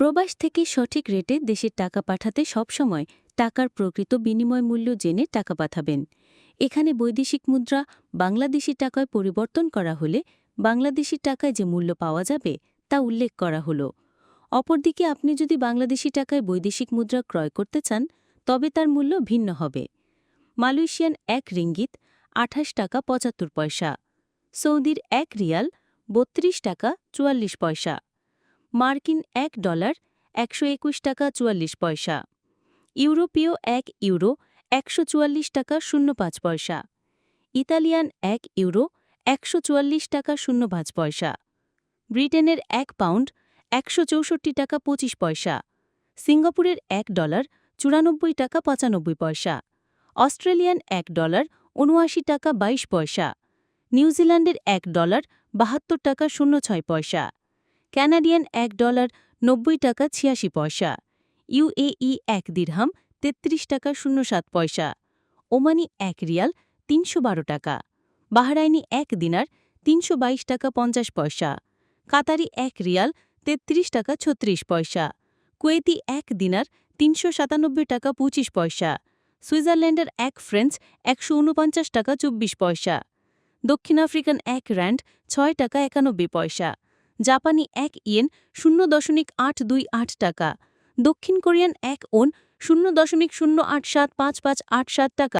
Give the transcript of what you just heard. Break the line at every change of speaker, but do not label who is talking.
প্রবাস থেকে সঠিক রেটে দেশের টাকা পাঠাতে সবসময় টাকার প্রকৃত বিনিময় মূল্য জেনে টাকা পাঠাবেন। এখানে বৈদেশিক মুদ্রা বাংলাদেশি টাকায় পরিবর্তন করা হলে বাংলাদেশি টাকায় যে মূল্য পাওয়া যাবে তা উল্লেখ করা হলো। অপরদিকে আপনি যদি বাংলাদেশি টাকায় বৈদেশিক মুদ্রা ক্রয় করতে চান, তবে তার মূল্য ভিন্ন হবে। মালয়েশিয়ান এক রিঙ্গিত, আঠাশ টাকা পঁচাত্তর পয়সা। সৌদির এক রিয়াল, বত্রিশ টাকা চুয়াল্লিশ পয়সা। মার্কিন এক ডলার একশো একুশ টাকা চুয়াল্লিশ পয়সা, ইউরোপীয় এক ইউরো একশো চুয়াল্লিশ টাকা শূন্য পাঁচ পয়সা, ইতালিয়ান এক ইউরো একশো চুয়াল্লিশ টাকা শূন্য পাঁচ পয়সা, ব্রিটেনের এক পাউন্ড একশো চৌষট্টি টাকা পঁচিশ পয়সা, সিঙ্গাপুরের এক ডলার চুরানব্বই টাকা পঁচানব্বই পয়সা, অস্ট্রেলিয়ান এক ডলার উনআশি টাকা বাইশ পয়সা, নিউজিল্যান্ডের এক ডলার বাহাত্তর টাকা শূন্য ছয় পয়সা ক্যানাডিয়ান এক ডলার নব্বই টাকা ছিয়াশি পয়সা ইউএই এক দিরহাম তেত্রিশ টাকা শূন্য সাত পয়সা, ওমানি এক রিয়াল তিনশো বারো টাকা, বাহরাইনি এক দিনার তিনশো বাইশ টাকা পঞ্চাশ পয়সা, কাতারি এক রিয়াল তেত্রিশ টাকা ছত্রিশ পয়সা, কুয়েতি এক দিনার তিনশো সাতানব্বই টাকা পঁচিশ পয়সা, সুইজারল্যান্ডের এক ফ্রেঞ্চ একশো উনপঞ্চাশ টাকা চব্বিশ পয়সা, দক্ষিণ আফ্রিকান এক র্যান্ড ছয় টাকা একানব্বই পয়সা জাপানি এক ইয়েন শূন্য দশমিক আট দুই আট টাকা। দক্ষিণ কোরিয়ান এক ওন শূন্য দশমিক শূন্য আট সাত পাঁচ পাঁচ আট সাত টাকা।